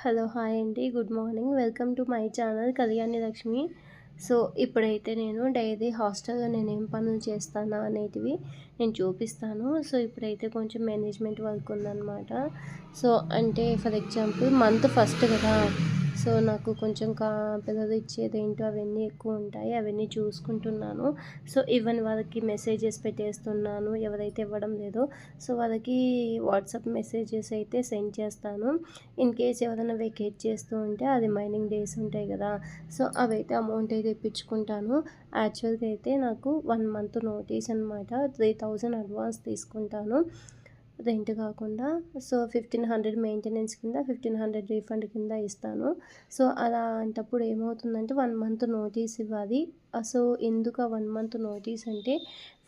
Hello hi అండి. Good morning. Welcome to my channel Kalyani Lakshmi. So ఇప్పుడైతే నేను daily హాస్టల్లో నేను ఏం పనులు చేస్తాను అనేటివి నేను చూపిస్తాను. సో ఇప్పుడైతే కొంచెం మేనేజ్మెంట్ వర్క్ ఉందన్నమాట. సో అంటే ఫర్ ఎగ్జాంపుల్ మంత్ ఫస్ట్ కదా సో నాకు కొంచెం కా పిల్లలు ఇచ్చేది ఏంటో అవన్నీ ఎక్కువ ఉంటాయి. అవన్నీ చూసుకుంటున్నాను. సో ఇవన్నీ వాళ్ళకి మెసేజెస్ పెట్టేస్తున్నాను. ఎవరైతే ఇవ్వడం లేదో. సో వాళ్ళకి వాట్సాప్ మెసేజెస్ అయితే సెండ్ చేస్తాను. ఇన్ కేస్ ఎవరైనా వెకేట్ చేస్తూ ఉంటే అది మైనింగ్ డేస్ ఉంటాయి కదా. సో అవైతే అమౌంట్ అయితే ఇప్పించుకుంటాను. యాక్చువల్గా అయితే నాకు వన్ మంత్ నోటీస్ అనమాట త్రీ థౌజండ్ అడ్వాన్స్ తీసుకుంటాను. రెంట్ కాకుండా సో ఫిఫ్టీన్ హండ్రెడ్ మెయింటెనెన్స్ కింద ఫిఫ్టీన్ హండ్రెడ్ రీఫండ్ కింద ఇస్తాను. సో అలా అంటప్పుడు ఏమవుతుందంటే వన్ మంత్ నోటీస్ ఇవ్వాలి. సో ఎందుకు వన్ మంత్ నోటీస్ అంటే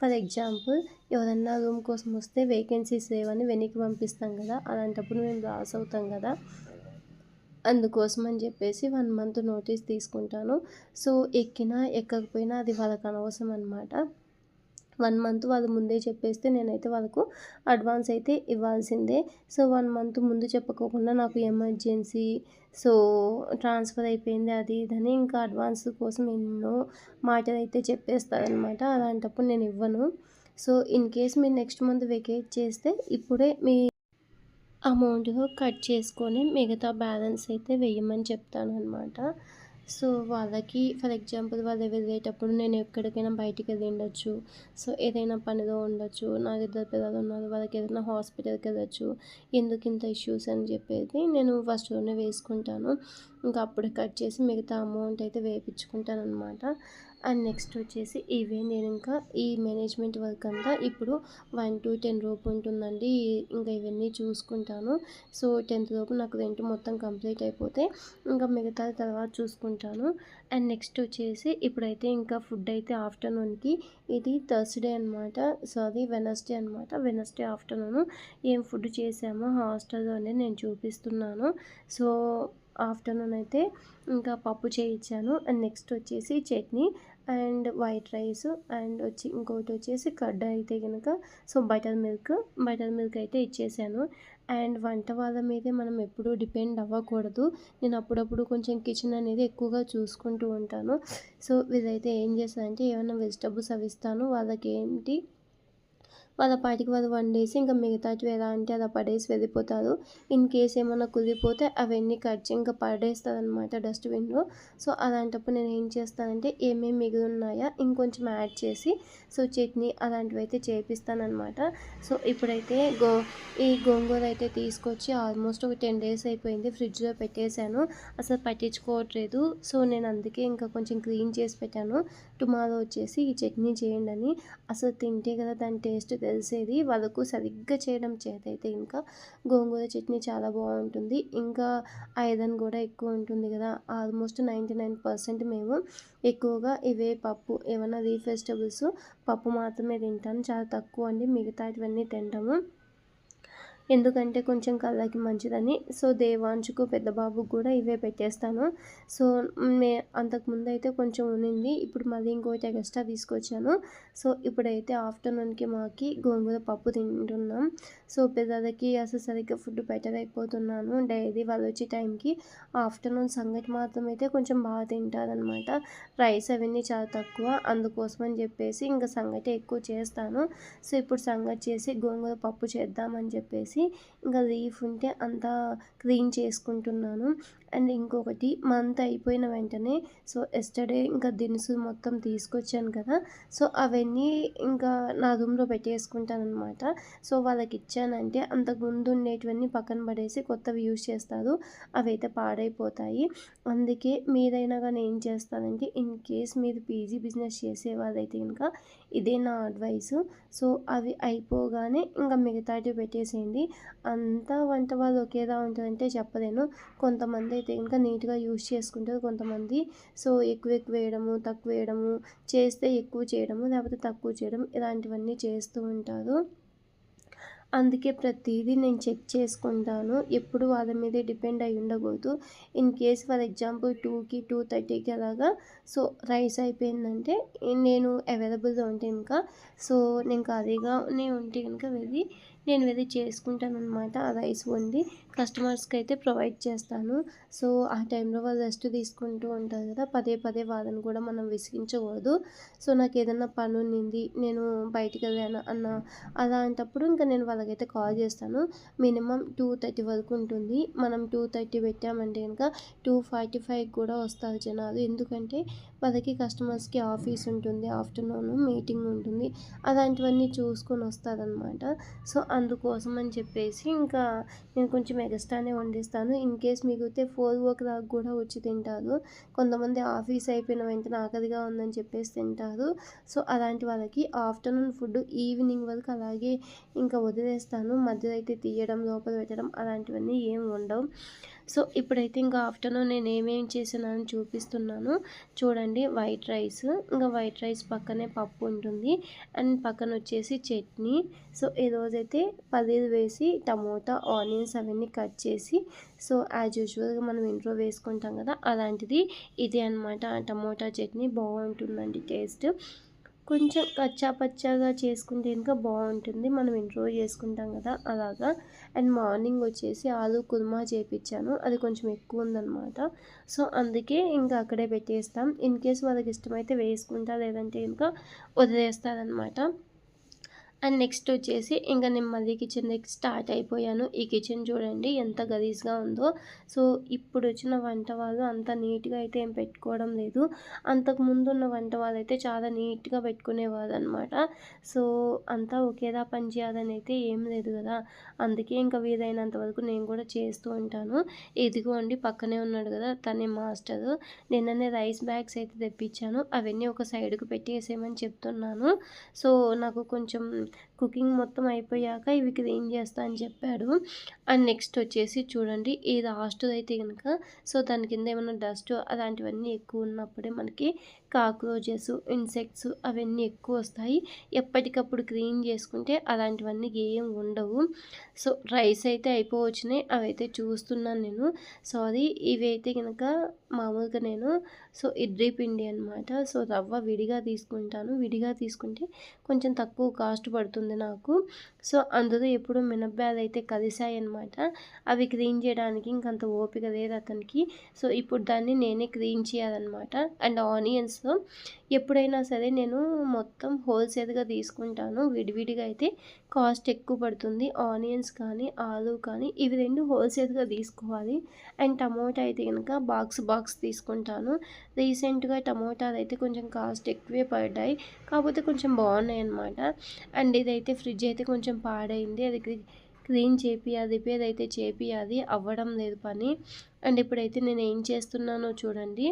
ఫర్ ఎగ్జాంపుల్ ఎవరన్నా రూమ్ కోసం వస్తే వేకెన్సీస్ లేవని వెనక్కి పంపిస్తాం కదా అలాంటప్పుడు మేము లాస్ అవుతాం కదా. అందుకోసం అని చెప్పేసి వన్ మంత్ నోటీస్ తీసుకుంటాను. సో ఎక్కినా ఎక్కకపోయినా అది వాళ్ళకి అనవసరం అనమాట వన్ మంత్ వాళ్ళు ముందే చెప్పేస్తే నేనైతే వాళ్ళకు అడ్వాన్స్ అయితే ఇవ్వాల్సిందే. సో వన్ మంత్ ముందు చెప్పకోకుండా నాకు ఎమర్జెన్సీ సో ట్రాన్స్ఫర్ అయిపోయింది అది ఇదని ఇంకా అడ్వాన్స్ కోసం ఎన్నో మాటలు అయితే చెప్పేస్తారనమాట. అలాంటప్పుడు నేను ఇవ్వను. సో ఇన్ కేస్ మీరు నెక్స్ట్ మంత్ వెకేట్ చేస్తే ఇప్పుడే మీ అమౌంట్లో కట్ చేసుకొని మిగతా బ్యాలెన్స్ అయితే వేయమని చెప్తాను అనమాట సో వాళ్ళకి ఫర్ ఎగ్జాంపుల్ వాళ్ళు వెళ్ళేటప్పుడు నేను ఎక్కడికైనా బయటికి వెళ్ళి ఉండొచ్చు సో ఏదైనా పనిలో ఉండొచ్చు. నా ఇద్దరు పిల్లలు ఉన్నారు. వాళ్ళకి ఏదైనా హాస్పిటల్కి వెళ్ళొచ్చు. ఎందుకు ఇంత ఇష్యూస్ అని చెప్పేది నేను ఫస్ట్లోనే వేసుకుంటాను. ఇంకా అప్పుడు కట్ చేసి మిగతా అమౌంట్ అయితే వేయించుకుంటాను అనమాట అండ్ నెక్స్ట్ వచ్చేసి ఇవే నేను ఇంకా ఈ మేనేజ్మెంట్ వర్క్ అంతా ఇప్పుడు వన్ టు టెన్ రూపు ఉంటుందండి. ఇంకా ఇవన్నీ చూసుకుంటాను. సో టెన్త్ లోపు నాకు రెంట్ మొత్తం కంప్లీట్ అయిపోతే ఇంకా మిగతా తర్వాత చూసుకుంటాను. అండ్ నెక్స్ట్ వచ్చేసి ఇప్పుడైతే ఇంకా ఫుడ్ అయితే ఆఫ్టర్నూన్కి ఇది థర్స్డే అనమాట సారీ వెనస్డే అనమాట వెనస్డే ఆఫ్టర్నూన్ ఏం ఫుడ్ చేసామో హాస్టల్లోనే నేను చూపిస్తున్నాను. సో ఆఫ్టర్నూన్ అయితే ఇంకా పప్పు చేయించాను అండ్ నెక్స్ట్ వచ్చేసి chutney and white rice and వచ్చి ఇంకోటి వచ్చేసి కడ్డ అయితే కనుక so butter milk butter milk అయితే ఇచ్చేసాను. అండ్ వంట వాళ్ళ మీదే మనం ఎప్పుడూ డిపెండ్ అవ్వకూడదు. నేను అప్పుడప్పుడు కొంచెం కిచెన్ అనేది ఎక్కువగా చూసుకుంటూ ఉంటాను. సో వీళ్ళైతే ఏం చేస్తానంటే ఏమైనా వెజిటబుల్స్ అవి ఇస్తాను. వాళ్ళకి ఏంటి వాళ్ళ పాటికి వాళ్ళు వండేసి ఇంకా మిగతాటివి ఎలా అంటే అలా పడేసి వెళ్ళిపోతారు. ఇన్ కేస్ ఏమైనా కుదిరిపోతే అవన్నీ కట్ ఇంకా పడేస్తారనమాట డస్ట్బిన్లో సో అలాంటప్పుడు నేను ఏం చేస్తానంటే ఏమేమి మిగిలి ఉన్నాయా ఇంకొంచెం యాడ్ చేసి సో చట్నీ అలాంటివి అయితే చేపిస్తానమాట సో ఇప్పుడైతే గో ఈ గోంగూర అయితే తీసుకొచ్చి ఆల్మోస్ట్ ఒక టెన్ డేస్ అయిపోయింది ఫ్రిడ్జ్లో పెట్టేశాను. అసలు పట్టించుకోవట్లేదు. సో నేను అందుకే ఇంకా కొంచెం క్లీన్ చేసి పెట్టాను. టుమారో వచ్చేసి ఈ చట్నీ చేయండి అని అసలు తింటే కదా దాని టేస్ట్ తెలిసేది. వాళ్ళకు సరిగ్గా చేయడం చేత అయితే ఇంకా గోంగూర చట్నీ చాలా బాగుంటుంది. ఇంకా ఐరన్ కూడా ఎక్కువ ఉంటుంది కదా ఆల్మోస్ట్ నైంటీ నైన్ పర్సెంట్ మేము ఎక్కువగా ఇవే పప్పు ఏమైనా రీఫెస్టబుల్స్ వెజిటబుల్స్ పప్పు మాత్రమే తింటాను చాలా తక్కువ అండి మిగతాటివన్నీ తింటాము. ఎందుకంటే కొంచెం కళ్ళకి మంచిదని. సో దేవాంశుకు పెద్ద బాబుకు కూడా ఇవే పెట్టేస్తాను. సో మే అంతకుముందు అయితే కొంచెం ఉన్నింది ఇప్పుడు మళ్ళీ ఇంకోటి ఎక్స్ట్రా తీసుకొచ్చాను. సో ఇప్పుడైతే ఆఫ్టర్నూన్కి మాకి గోంగూర పప్పు తింటున్నాం. సో పిల్లలకి అసలు సరిగ్గా ఫుడ్ పెట్టలేకపోతున్నాను. డైలీ వాళ్ళు వచ్చే టైంకి ఆఫ్టర్నూన్ సంగటి మాత్రం అయితే కొంచెం బాగా తింటారనమాట. రైస్ అవన్నీ చాలా తక్కువ. అందుకోసం అని చెప్పేసి ఇంకా సంగటి ఎక్కువ చేస్తాను. సో ఇప్పుడు సంగటి చేసి గోంగూర పప్పు చేద్దామని చెప్పేసి ఇంకా లీఫ్ ఉంటే అంతా క్లీన్ చేసుకుంటున్నాను. అండ్ ఇంకొకటి మంత్ అయిపోయిన వెంటనే సో ఎస్టర్డే ఇంకా దినుసులు మొత్తం తీసుకొచ్చాను కదా. సో అవన్నీ ఇంకా నా రూమ్లో పెట్టేసుకుంటాను అనమాట సో వాళ్ళకి ఇచ్చానంటే అంతకుముందు ఉండేటివన్నీ పక్కన పడేసి కొత్తవి యూజ్ చేస్తారు. అవైతే పాడైపోతాయి. అందుకే మీరైనా కానీ ఏం చేస్తారంటే ఇన్ కేస్ మీరు పీజీ బిజినెస్ చేసే వాళ్ళైతే ఇంకా ఇదే నా అడ్వైస్. సో అవి అయిపోగానే ఇంకా మిగతాటి పెట్టేసేయండి. అంతా వంట వాళ్ళు ఒకేలా ఉంటుందంటే చెప్పలేను. కొంతమంది అయితే ఇంకా నీట్గా యూజ్ చేసుకుంటారు కొంతమంది. సో ఎక్కువ ఎక్కువ వేయడము తక్కువ వేయడము చేస్తే ఎక్కువ చేయడము లేకపోతే తక్కువ చేయడం ఇలాంటివన్నీ చేస్తూ ఉంటారు. అందుకే ప్రతిదీ నేను చెక్ చేసుకుంటాను. ఎప్పుడు వాళ్ళ మీదే డిపెండ్ అయి ఉండకూడదు. ఇన్ కేస్ ఫర్ ఎగ్జాంపుల్ టూకి టూ థర్టీకి అలాగా. సో రైస్ అయిపోయిందంటే నేను అవైలబుల్గా ఉంటే ఇంకా. సో నేను ఖాళీగానే ఉంటే కనుక వెళ్ళి నేను వెళ్ళి చేసుకుంటాను అనమాట ఆ రైస్ వండి కస్టమర్స్కి అయితే ప్రొవైడ్ చేస్తాను. సో ఆ టైంలో వాళ్ళు రెస్ట్ తీసుకుంటూ ఉంటారు కదా పదే పదే వాళ్ళని కూడా మనం విసిగించకూడదు. సో నాకు ఏదైనా పని ఉండింది నేను బయటికి వెళ్ళాను అన్న అలాంటప్పుడు ఇంకా నేను వాళ్ళకైతే కాల్ చేస్తాను. మినిమం టూ థర్టీ వరకు ఉంటుంది. మనం టూ థర్టీ పెట్టామంటే కనుక టూ ఫార్టీ ఫైవ్ కూడా వస్తారు జనాలు. ఎందుకంటే వాళ్ళకి కస్టమర్స్కి ఆఫీస్ ఉంటుంది ఆఫ్టర్నూన్ మీటింగ్ ఉంటుంది. అలాంటివన్నీ చూసుకొని వస్తారనమాట సో అందుకోసం అని చెప్పేసి ఇంకా నేను కొంచెం ఎగస్ట్రానే వండిస్తాను. ఇన్ కేస్ మిగిలితే ఫోర్ ఓ క్లాక్ కూడా వచ్చి తింటారు. కొంతమంది ఆఫీస్ అయిపోయిన వెంటనే ఆకలిగా ఉందని చెప్పేసి తింటారు. సో అలాంటి వాళ్ళకి ఆఫ్టర్నూన్ ఫుడ్ ఈవినింగ్ వరకు అలాగే ఇంకా వదిలేస్తాను. మధ్యలో అయితే తీయడం లోపల పెట్టడం అలాంటివన్నీ ఏం ఉండవు. సో ఇప్పుడైతే ఇంకా ఆఫ్టర్నూన్ నేను ఏమేమి చేసానని చూపిస్తున్నాను. చూడండి వైట్ రైస్. ఇంకా వైట్ రైస్ పక్కనే పప్పు ఉంటుంది. అండ్ పక్కన వచ్చేసి చట్నీ. సో ఈరోజైతే పల్లీలు వేసి టమోటా ఆనియన్స్ అవన్నీ కట్ చేసి సో యాజ్ యూజువల్గా మనం ఇంట్లో వేసుకుంటాం కదా అలాంటిది. ఇది అనమాట టమోటా చట్నీ బాగుంటుందండి టేస్ట్. కొంచెం కచ్చా పచ్చాగా చేసుకుంటే ఇంకా బాగుంటుంది. మనం ఇంట్లో చేసుకుంటాం కదా అలాగా. అండ్ మార్నింగ్ వచ్చేసి ఆలు కుర్మా చేపించాను అది కొంచెం ఎక్కువ ఉందన్నమాట. సో అందుకే ఇంకా అక్కడే పెట్టేస్తాం. ఇన్ కేస్ వాళ్ళకి ఇష్టమైతే వేసుకుంటా లేదంటే ఇంకా వదిలేస్తారనమాట అండ్ నెక్స్ట్ వచ్చేసి ఇంకా నేను మళ్ళీ కిచెన్ దగ్గర స్టార్ట్ అయిపోయాను. ఈ కిచెన్ చూడండి ఎంత గలీజ్గా ఉందో. సో ఇప్పుడు వచ్చిన వంట వాళ్ళు అంత నీట్గా అయితే ఏం పెట్టుకోవడం లేదు. అంతకు ముందు ఉన్న వంట వాళ్ళు అయితే చాలా నీట్గా పెట్టుకునేవారు అనమాట సో అంతా ఒకేలా పని చేయాలని అయితే ఏం లేదు కదా. అందుకే ఇంకా వీలైనంత వరకు నేను కూడా చేస్తూ ఉంటాను. ఇదిగోండి పక్కనే ఉన్నాడు కదా తనే మాస్టర్. నిన్ననే రైస్ బ్యాగ్స్ అయితే తెప్పించాను. అవన్నీ ఒక సైడ్కి పెట్టేసేయమని చెప్తున్నాను. సో నాకు కొంచెం కుకింగ్ మొత్తం అయిపోయాక ఇవి క్లీన్ చేస్తా అని చెప్పాడు. అండ్ నెక్స్ట్ వచ్చేసి చూడండి ఈ లాస్ట్ అయితే కనుక సో దాని కింద ఏమైనా డస్ట్ అలాంటివన్నీ ఎక్కువ ఉన్నప్పుడే మనకి కాక్రోచెస్ ఇన్సెక్ట్స్ అవన్నీ ఎక్కువ వస్తాయి. ఎప్పటికప్పుడు క్లీన్ చేసుకుంటే అలాంటివన్నీ ఏం ఉండవు. సో రైస్ అయితే అయిపోవచ్చినాయి అవైతే చూస్తున్నాను నేను. సారీ ఇవైతే కనుక మామూలుగా నేను సో ఇడ్లీ పిండి అనమాట సో రవ్వ విడిగా తీసుకుంటాను. విడిగా తీసుకుంటే కొంచెం తక్కువ కాస్ట్ పడుతుంది నాకు. సో అందులో ఎప్పుడు మినప్పాలు అయితే కలిసాయి అనమాట అవి క్లీన్ చేయడానికి ఇంకంత ఓపిక లేదు అతనికి. సో ఇప్పుడు దాన్ని నేనే క్లీన్ చేయాలన్నమాట. అండ్ ఆనియన్స్ సో ఎప్పుడైనా సరే నేను మొత్తం హోల్సేల్గా తీసుకుంటాను. విడివిడిగా అయితే కాస్ట్ ఎక్కువ పడుతుంది. ఆనియన్స్ కానీ ఆలు కానీ ఇవి రెండు హోల్సేల్గా తీసుకోవాలి. అండ్ టమోటా అయితే కనుక బాక్స్ బాక్స్ తీసుకుంటాను. రీసెంట్గా టమోటాలు అయితే కొంచెం కాస్ట్ ఎక్కువే పడ్డాయి. కాకపోతే కొంచెం బాగున్నాయి అనమాట అండ్ ఇదైతే ఫ్రిడ్జ్ అయితే కొంచెం పాడైంది. అది క్లీన్ చేపియాలి రిపేర్ అయితే చేపియాలి. అవ్వడం లేదు పని. అండ్ ఇప్పుడైతే నేను ఏం చేస్తున్నానో చూడండి.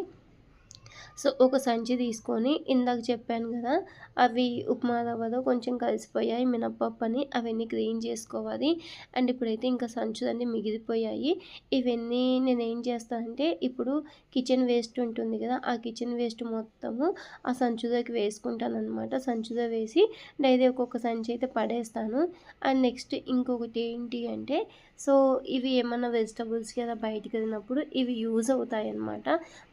సో ఒక సంచి తీసుకొని ఇందాక చెప్పాను కదా అవి ఉప్మా రవ్వలో కొంచెం కలిసిపోయాయి మినప్పప్పు అని అవన్నీ క్లీన్ చేసుకోవాలి. అండ్ ఇప్పుడైతే ఇంకా సంచులన్నీ మిగిలిపోయాయి. ఇవన్నీ నేను ఏం చేస్తానంటే ఇప్పుడు కిచెన్ వేస్ట్ ఉంటుంది కదా ఆ కిచెన్ వేస్ట్ మొత్తము ఆ సంచులోకి వేసుకుంటాను అనమాట సంచులో వేసి డైలీ ఒక్కొక్క సంచి అయితే పడేస్తాను. అండ్ నెక్స్ట్ ఇంకొకటి ఏంటి అంటే సో ఇవి ఏమన్నా వెజిటబుల్స్కి అలా బయటకు వెళ్ళినప్పుడు ఇవి యూజ్ అవుతాయి అన్నమాట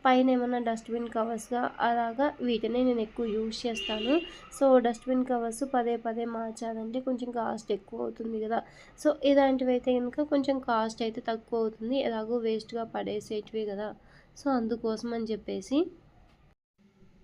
పైన ఏమన్నా డస్ట్బిన్ కవర్స్గా అలాగా వీటిని నేను ఎక్కువ యూజ్ చేస్తాను. సో డస్ట్బిన్ కవర్స్ పదే పదే మార్చాలంటే కొంచెం కాస్ట్ ఎక్కువ అవుతుంది కదా. సో ఇలాంటివి అయితే కనుక కొంచెం కాస్ట్ అయితే తక్కువ అవుతుంది. ఎలాగో వేస్ట్గా పడేసేటివి కదా. సో అందుకోసం అని చెప్పేసి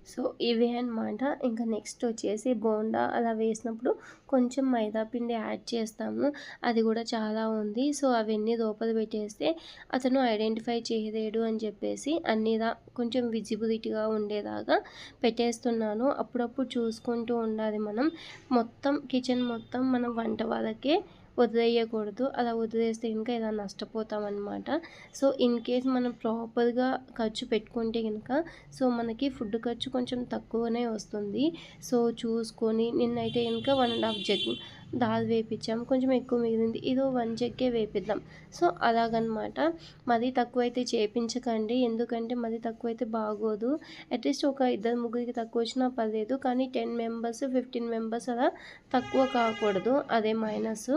సో ఇవే అనమాట ఇంకా నెక్స్ట్ వచ్చేసి బోండా అలా వేసినప్పుడు కొంచెం మైదా పిండి యాడ్ చేస్తాము. అది కూడా చాలా ఉంది. సో అవన్నీ లోపల పెట్టేస్తే అతను ఐడెంటిఫై చేయలేడు అని చెప్పేసి అన్నిదా కొంచెం విజిబిలిటీగా ఉండేలాగా పెట్టేస్తున్నాను. అప్పుడప్పుడు చూసుకుంటూ ఉండాలి మనం. మొత్తం కిచెన్ మొత్తం మనం వంట వాళ్ళకే వదిలేయకూడదు. అలా వదిలేస్తే ఇంకా ఇలా నష్టపోతాం అనమాట సో ఇన్ కేస్ మనం ప్రాపర్గా ఖర్చు పెట్టుకుంటే కనుక సో మనకి ఫుడ్ ఖర్చు కొంచెం తక్కువనే వస్తుంది. సో చూసుకొని నిన్నైతే కనుక one and half jug dal వేపించాం కొంచెం ఎక్కువ మిగిలింది. ఇదో వన్ జగ్గే వేపిద్దాం. సో అలాగనమాట. మరీ తక్కువ అయితే చేపించకండి. ఎందుకంటే మరీ తక్కువ అయితే బాగోదు. అట్లీస్ట్ ఒక ఇద్దరు ముగ్గురికి తక్కువ వచ్చినా పర్లేదు. కానీ టెన్ మెంబర్స్ ఫిఫ్టీన్ మెంబర్స్ అలా తక్కువ కాకూడదు. అదే మైనస్.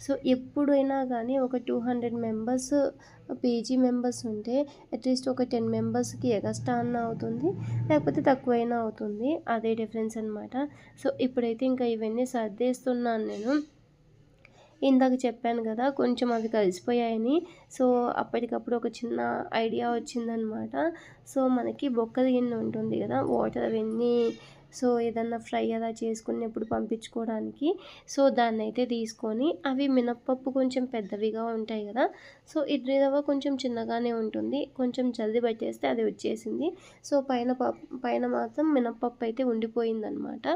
సో ఎప్పుడైనా కానీ ఒక two hundred members PG members ఉంటే అట్లీస్ట్ ఒక టెన్ మెంబర్స్కి ఎగస్ట్రా అన్న అవుతుంది లేకపోతే తక్కువైనా అవుతుంది. అదే డిఫరెన్స్ అనమాట సో ఇప్పుడైతే ఇంకా ఇవన్నీ సర్దేస్తున్నాను నేను. ఇందాక చెప్పాను కదా కొంచెం అవి కలిసిపోయాయని. సో అప్పటికప్పుడు ఒక చిన్న ఐడియా వచ్చిందనమాట సో మనకి బొక్కల గిన్నె ఉంటుంది కదా వాటర్ అవన్నీ సో ఏదన్నా ఫ్రై అలా చేసుకునేప్పుడు పంపించుకోవడానికి. సో దాన్ని అయితే తీసుకొని అవి మినప్పప్పు కొంచెం పెద్దవిగా ఉంటాయి కదా సో ఇడ్లీ రవ్వ కొంచెం చిన్నగానే ఉంటుంది. కొంచెం జల్ది పట్టేస్తే అది వచ్చేసింది. సో పైన పైన మాత్రం మినప్పప్పు అయితే ఉండిపోయిందనమాట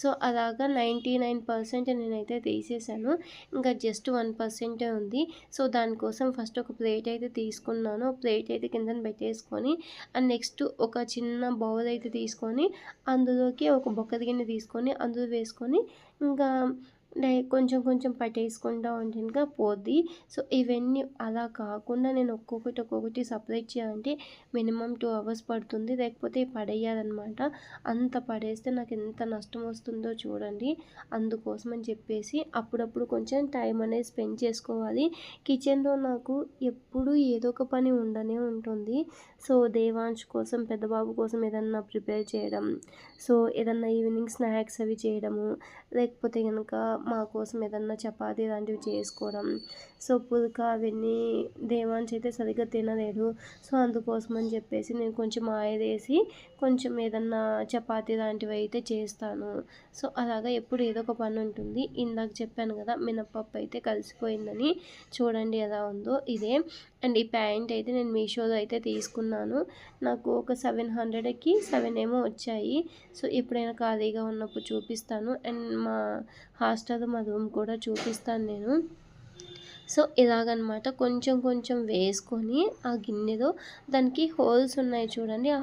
సో అలాగా నైంటీ నైన్ పర్సెంట్ నేనైతే తీసేసాను. ఇంకా జస్ట్ వన్ పర్సెంటే ఉంది. సో దానికోసం ఫస్ట్ ఒక ప్లేట్ అయితే తీసుకున్నాను. ప్లేట్ అయితే కింద పెట్టేసుకొని అండ్ నెక్స్ట్ ఒక చిన్న బౌల్ అయితే తీసుకొని అందులోకి ఒక బొక్క గిన్నె తీసుకొని అందులో వేసుకొని ఇంకా కొంచెం కొంచెం పట్టేసుకుంటా ఉంటే ఇంకా పోద్ది. సో ఇవన్నీ అలా కాకుండా నేను ఒక్కొక్కటి ఒక్కొక్కటి సపరేట్ చేయాలంటే మినిమం టూ అవర్స్ పడుతుంది. లేకపోతే పడేయాలన్నమాట. అంత పడేస్తే నాకు ఎంత నష్టం వస్తుందో చూడండి. అందుకోసం అని చెప్పేసి అప్పుడప్పుడు కొంచెం టైం అనేది స్పెండ్ చేసుకోవాలి. కిచెన్లో నాకు ఎప్పుడు ఏదో ఒక పని ఉండనే ఉంటుంది. సో దేవాంశ్ కోసం పెద్దబాబు కోసం ఏదన్నా ప్రిపేర్ చేయడం. సో ఏదన్నా ఈవినింగ్ స్నాక్స్ అవి చేయడము. లేకపోతే కనుక మా కోసం ఏదన్నా చపాతీ లాంటివి చేసుకోవడం. సో పుల్కా అవన్నీ దేవాన్స్ అయితే సరిగ్గా తినలేడు. సో అందుకోసం అని చెప్పేసి నేను కొంచెం ఆయిల్ వేసి కొంచెం ఏదన్నా చపాతీ లాంటివి అయితే చేస్తాను. సో అలాగా ఎప్పుడు ఏదో ఒక పని ఉంటుంది. ఇందాక చెప్పాను కదా మినప్పప్పు అయితే కలిసిపోయిందని. చూడండి ఎలా ఉందో ఇదే. అండ్ ఈ ప్యాంట్ అయితే నేను మీషోలో అయితే తీసుకున్నాను. నాకు ఒక సెవెన్ హండ్రెడ్కి సెవెన్ ఏమో వచ్చాయి. సో ఎప్పుడైనా ఖాళీగా ఉన్నప్పుడు చూపిస్తాను. అండ్ మా హాస్టల్ మా రూమ్ కూడా చూపిస్తాను నేను. సో ఇలాగనమాట కొంచెం కొంచెం వేసుకొని ఆ గిన్నెలో దానికి హోల్స్ ఉన్నాయి చూడండి. ఆ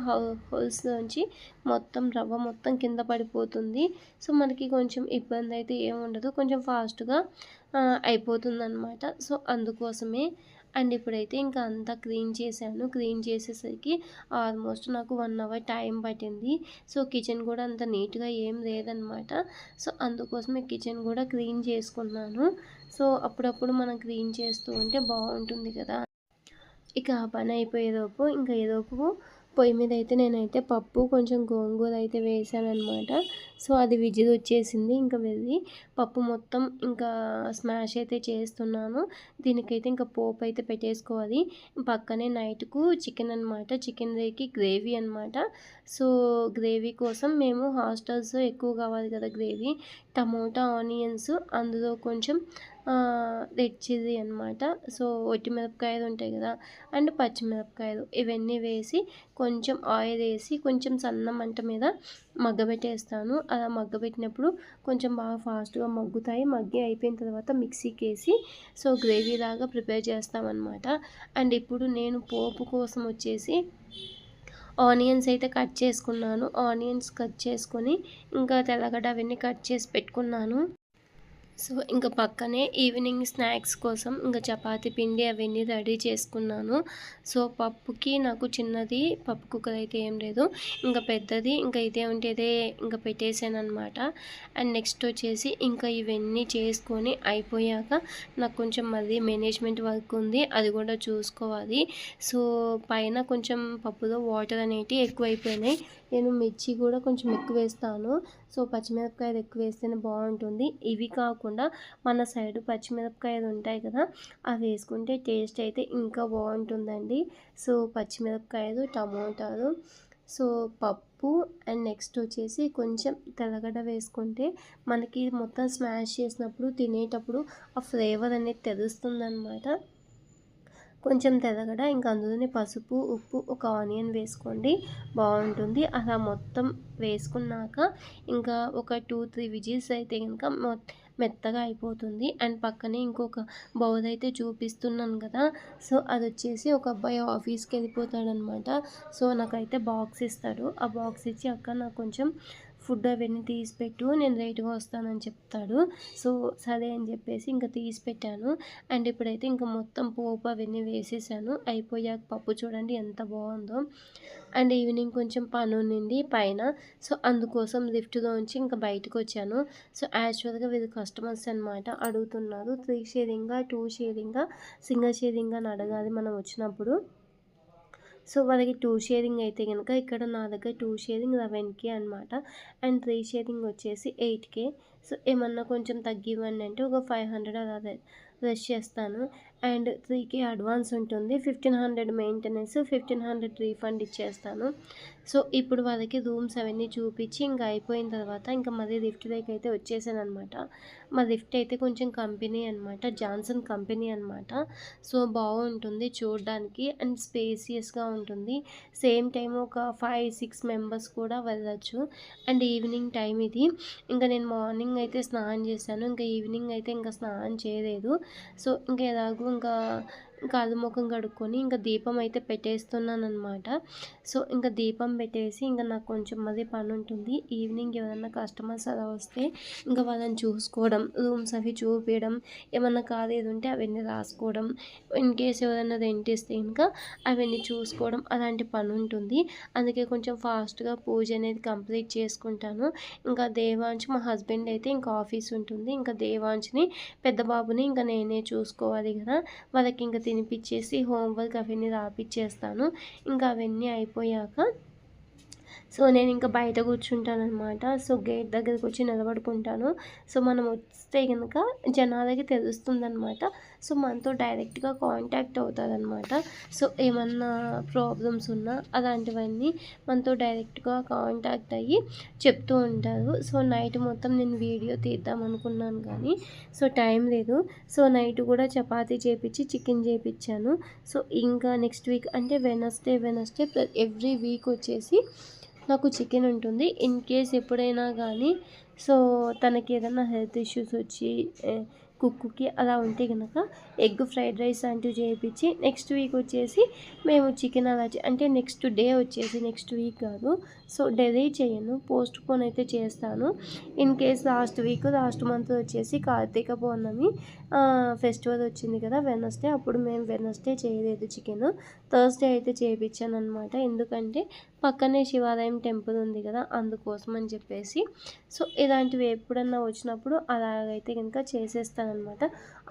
హోల్స్ నుంచి మొత్తం రవ్వ మొత్తం కింద పడిపోతుంది. సో మనకి కొంచెం ఇబ్బంది అయితే ఏముండదు కొంచెం ఫాస్ట్గా అయిపోతుంది అనమాట సో అందుకోసమే అండ్ ఇప్పుడైతే ఇంకా అంతా క్లీన్ చేశాను. క్లీన్ చేసేసరికి ఆల్మోస్ట్ నాకు వన్ అవర్ టైం పట్టింది. సో కిచెన్ కూడా అంత నీట్గా ఏం లేదనమాట. సో అందుకోసమే కిచెన్ కూడా క్లీన్ చేసుకున్నాను. సో అప్పుడప్పుడు మనం క్లీన్ చేస్తూ ఉంటే బాగుంటుంది కదా. ఇక ఆ పని అయిపోయేలోపు ఇంకా ఏదోపు పొయ్యి మీద అయితే నేనైతే పప్పు కొంచెం గోంగూర అయితే వేసానమాట సో అది విజిల్ వచ్చేసింది. ఇంకా వెళ్ళి పప్పు మొత్తం ఇంకా స్మాష్ అయితే చేస్తున్నాను. దీనికైతే ఇంకా పోపు అయితే పెట్టేసుకోవాలి. పక్కనే నైట్కు చికెన్ అనమాట చికెన్ రేకి గ్రేవీ అనమాట సో గ్రేవీ కోసం మేము హాస్టల్స్ ఎక్కువ కావాలి కదా గ్రేవీ. టమోటా ఆనియన్స్ అందులో కొంచెం రెడ్ చిల్లీ అనమాట సో మిరపకాయలు ఉంటాయి కదా అండ్ పచ్చిమిరపకాయలు ఇవన్నీ వేసి కొంచెం ఆయిల్ వేసి కొంచెం సన్న మంట మీద మగ్గబెట్టేస్తాను. అలా మగ్గబెట్టినప్పుడు కొంచెం బాగా ఫాస్ట్గా మగ్గుతాయి. మగ్గి అయిపోయిన తర్వాత మిక్సీకి వేసి సో గ్రేవీ లాగా ప్రిపేర్ చేస్తామన్నమాట. అండ్ ఇప్పుడు నేను పోపు కోసం వచ్చేసి ఆనియన్స్ అయితే కట్ చేసుకున్నాను. ఆనియన్స్ కట్ చేసుకొని ఇంకా తెల్లగడ్డ అవన్నీ కట్ చేసి పెట్టుకున్నాను. సో ఇంకా పక్కనే ఈవినింగ్ స్నాక్స్ కోసం ఇంకా చపాతి పిండి అవన్నీ రెడీ చేసుకున్నాను. సో పప్పుకి నాకు చిన్నది పప్పు కుక్కర్ అయితే ఏం లేదు. ఇంకా పెద్దది ఇంకా ఇదే ఉంటేదే ఇంకా పెట్టేసాను అనమాట అండ్ నెక్స్ట్ వచ్చేసి ఇంకా ఇవన్నీ చేసుకొని అయిపోయాక నాకు కొంచెం మళ్ళీ మేనేజ్మెంట్ వర్క్ ఉంది అది కూడా చూసుకోవాలి. సో పైన కొంచెం పప్పులో వాటర్ అనేవి ఎక్కువైపోయినాయి. నేను మిర్చి కూడా కొంచెం ఎక్కువ వేస్తాను సో పచ్చిమిరపకాయలు ఎక్కువ వేస్తేనే బాగుంటుంది. ఇవి కాకుండా మన సైడ్ పచ్చిమిరపకాయలు ఉంటాయి కదా అవి వేసుకుంటే టేస్ట్ అయితే ఇంకా బాగుంటుందండి. సో పచ్చిమిరపకాయలు టమోటాలు సో పప్పు అండ్ నెక్స్ట్ వచ్చేసి కొంచెం తెల్లగడ్డ వేసుకుంటే మనకి మొత్తం స్మాష్ చేసినప్పుడు తినేటప్పుడు ఆ ఫ్లేవర్ అనేది తెలుస్తుంది అనమాట కొంచెం తెదగడ ఇంకా అందులోనే పసుపు ఉప్పు ఒక ఆనియన్ వేసుకోండి. బాగుంటుంది. అలా మొత్తం వేసుకున్నాక ఇంకా ఒక టూ త్రీ విజిల్స్ అయితే కనుక మెత్తగా అయిపోతుంది. అండ్ పక్కనే ఇంకొక బౌల్ అయితే చూపిస్తున్నాను కదా. సో అది వచ్చేసి ఒక అబ్బాయి ఆఫీస్కి వెళ్ళిపోతాడనమాట. సో నాకైతే బాక్స్ ఇస్తాడు. ఆ బాక్స్ ఇచ్చి అక్క నాకు కొంచెం ఫుడ్ అవన్నీ తీసి పెట్టు నేను రైట్గా వస్తానని చెప్తాడు. సో సరే అని చెప్పేసి ఇంకా తీసి పెట్టాను అండ్ ఇప్పుడైతే ఇంకా మొత్తం పోపు అవన్నీ వేసేసాను. అయిపోయాక పప్పు చూడండి ఎంత బాగుందో. అండ్ ఈవినింగ్ కొంచెం పని ఉండింది పైన. సో అందుకోసం లిఫ్ట్లోంచి ఇంకా బయటకు వచ్చాను సో యాక్చువల్గా వీళ్ళు కస్టమర్స్ అనమాట అడుగుతున్నారు. త్రీ షేరింగ్గా టూ షేరింగ్గా సింగిల్ షేరింగ్ అని అడగాలి మనం వచ్చినప్పుడు. సో వాళ్ళకి టూ షేరింగ్ అయితే కనుక ఇక్కడ నా దగ్గర టూ షేరింగ్ లెవెన్కే అనమాట అండ్ త్రీ షేరింగ్ వచ్చేసి ఎయిట్కే సో ఏమన్నా కొంచెం తగ్గివ్వండి అంటే ఒక ఫైవ్ హండ్రెడ్ అలా రెస్ట్ చేస్తాను. అండ్ త్రీకి అడ్వాన్స్ ఉంటుంది. Fifteen hundred maintenance fifteen hundred refund ఇచ్చేస్తాను. సో ఇప్పుడు వాళ్ళకి రూమ్స్ అవన్నీ చూపించి ఇంకా అయిపోయిన తర్వాత ఇంకా మళ్ళీ లిఫ్ట్ దగ్గర అయితే వచ్చేసాను అనమాట మా లిఫ్ట్ అయితే కొంచెం కంపెనీ అనమాట జాన్సన్ కంపెనీ అనమాట సో బాగుంటుంది చూడడానికి అండ్ స్పేసియస్గా ఉంటుంది. సేమ్ టైం ఒక ఫైవ్ సిక్స్ మెంబర్స్ కూడా వెళ్ళచ్చు. అండ్ ఈవినింగ్ టైం ఇది. ఇంకా నేను మార్నింగ్ అయితే స్నానం చేశాను. ఇంకా ఈవినింగ్ అయితే ఇంకా స్నానం చేయలేదు. సో ఇంకా ఎలాగో ఇంకా కాలు ముఖం కడుక్కొని ఇంకా దీపం అయితే పెట్టేస్తున్నాను అనమాట సో ఇంకా దీపం పెట్టేసి ఇంకా నాకు కొంచెం మళ్ళీ పని ఉంటుంది ఈవినింగ్ ఎవరైనా కస్టమర్స్ అలా వస్తే ఇంకా వాళ్ళని చూసుకోవడం రూమ్స్ అవి చూపించడం ఏమన్నా కాలేదు ఉంటే అవన్నీ రాసుకోవడం ఇన్ కేస్ ఎవరైనా రెంట్ ఇస్తే ఇంకా అవన్నీ చూసుకోవడం అలాంటి పని ఉంటుంది అందుకే కొంచెం ఫాస్ట్గా పూజ అనేది కంప్లీట్ చేసుకుంటాను. ఇంకా దేవాంశ్ మా హస్బెండ్ అయితే ఇంకా ఆఫీస్ ఉంటుంది. ఇంకా దేవాంశ్ని పెద్ద బాబుని ఇంకా నేనే చూసుకోవాలి కదా. వాళ్ళకి ఇంకా తినిపించేసి హోంవర్క్ అవన్నీ రాపిచ్చేస్తాను. ఇంకా అవన్నీ అయిపోయాక సో నేను ఇంకా బయట కూర్చుంటాను అనమాట సో గేట్ దగ్గరకు వచ్చి నిలబడుకుంటాను. సో మనం వస్తే కనుక జనాలకి తెలుస్తుంది అనమాట సో మనతో డైరెక్ట్గా కాంటాక్ట్ అవుతారనమాట సో ఏమన్నా ప్రాబ్లమ్స్ ఉన్నా అలాంటివన్నీ మనతో డైరెక్ట్గా కాంటాక్ట్ అయ్యి చెప్తూ ఉంటారు. సో నైట్ మొత్తం నేను వీడియో తీద్దాం అనుకున్నాను కానీ సో టైం లేదు. సో నైట్ కూడా చపాతీ చేపించి చికెన్ చేపించాను సో ఇంకా నెక్స్ట్ వీక్ అంటే వెనస్డే వెనస్డే ఎవ్రీ వీక్ వచ్చేసి నాకు చికెన్ ఉంటుంది. ఇన్ కేస్ ఎప్పుడైనా కానీ సో తనకి ఏదైనా హెల్త్ ఇష్యూస్ వచ్చి కుక్కుకి అలా ఉంటే కనుక ఎగ్ ఫ్రైడ్ రైస్ లాంటివి చేయించి నెక్స్ట్ వీక్ వచ్చేసి మేము చికెన్ అలా అంటే నెక్స్ట్ డే వచ్చేసి నెక్స్ట్ వీక్ కాదు. సో డెలీ చేయను. పోస్ట్ పోన్ అయితే చేస్తాను. In case last week last month వచ్చేసి కార్తీక పౌర్ణమి ఫెస్టివల్ వచ్చింది కదా వెనస్డే అప్పుడు మేము వెనస్డే చేయలేదు చికెన్. థర్స్డే అయితే చేయించాను అనమాట ఎందుకంటే పక్కనే శివాలయం టెంపుల్ ఉంది కదా అందుకోసం అని చెప్పేసి. సో ఇలాంటివి ఎప్పుడన్నా వచ్చినప్పుడు అలాగైతే కనుక చేసేస్తానమాట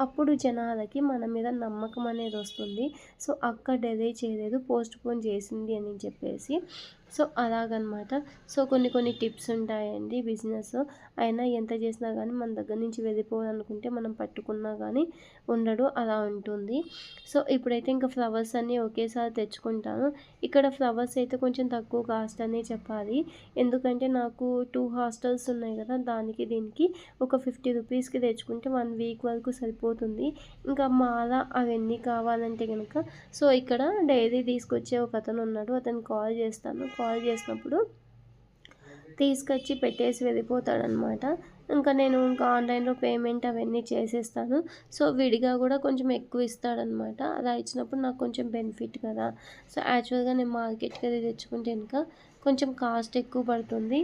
అప్పుడు జనాలకి మన మీద నమ్మకం అనేది వస్తుంది. సో అక్క డెలే చేయలేదు పోస్ట్ పోన్ చేసింది అని చెప్పేసి. సో అలాగనమాట. సో కొన్ని కొన్ని టిప్స్ ఉంటాయండి బిజినెస్. అయినా ఎంత చేసినా కానీ మన దగ్గర నుంచి వెళ్ళిపోవాలనుకుంటే మనం పట్టుకున్నా కానీ ఉండడు అలా ఉంటుంది. సో ఇప్పుడైతే ఇంకా ఫ్లవర్స్ అన్నీ ఒకేసారి తెచ్చుకుంటాను. ఇక్కడ ఫ్లవర్స్ అయితే కొంచెం తక్కువ కాస్ట్ అనే చెప్పాలి. ఎందుకంటే నాకు టూ హాస్టల్స్ ఉన్నాయి కదా దానికి దీనికి ఒక ఫిఫ్టీ రూపీస్కి తెచ్చుకుంటే వన్ వీక్ వరకు సరిపోతుంది. ఇంకా మాల అవన్నీ కావాలంటే కనుక సో ఇక్కడ డైలీ తీసుకొచ్చే ఒక అతను ఉన్నాడు అతను కాల్ చేస్తాను. కాల్ చేసినప్పుడు తీసుకొచ్చి పెట్టేసి వెళ్ళిపోతాడనమాట. ఇంకా నేను ఇంకా ఆన్లైన్లో పేమెంట్ అవన్నీ చేసేస్తాను. సో విడిగా కూడా కొంచెం ఎక్కువ ఇస్తాడనమాట. అలా ఇచ్చినప్పుడు నాకు కొంచెం బెనిఫిట్ కదా. సో యాక్చువల్గా నేను మార్కెట్కి అది తెచ్చుకుంటే ఇంకా కొంచెం కాస్ట్ ఎక్కువ పడుతుంది.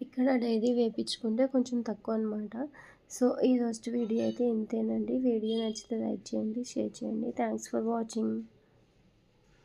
ఇక్కడ డైరీ వేపించుకుంటే కొంచెం తక్కువ అనమాట. సో ఈ రోజు వీడియో అయితే ఇంతేనండి. వీడియో నచ్చితే లైక్ చేయండి షేర్ చేయండి. Thanks for watching.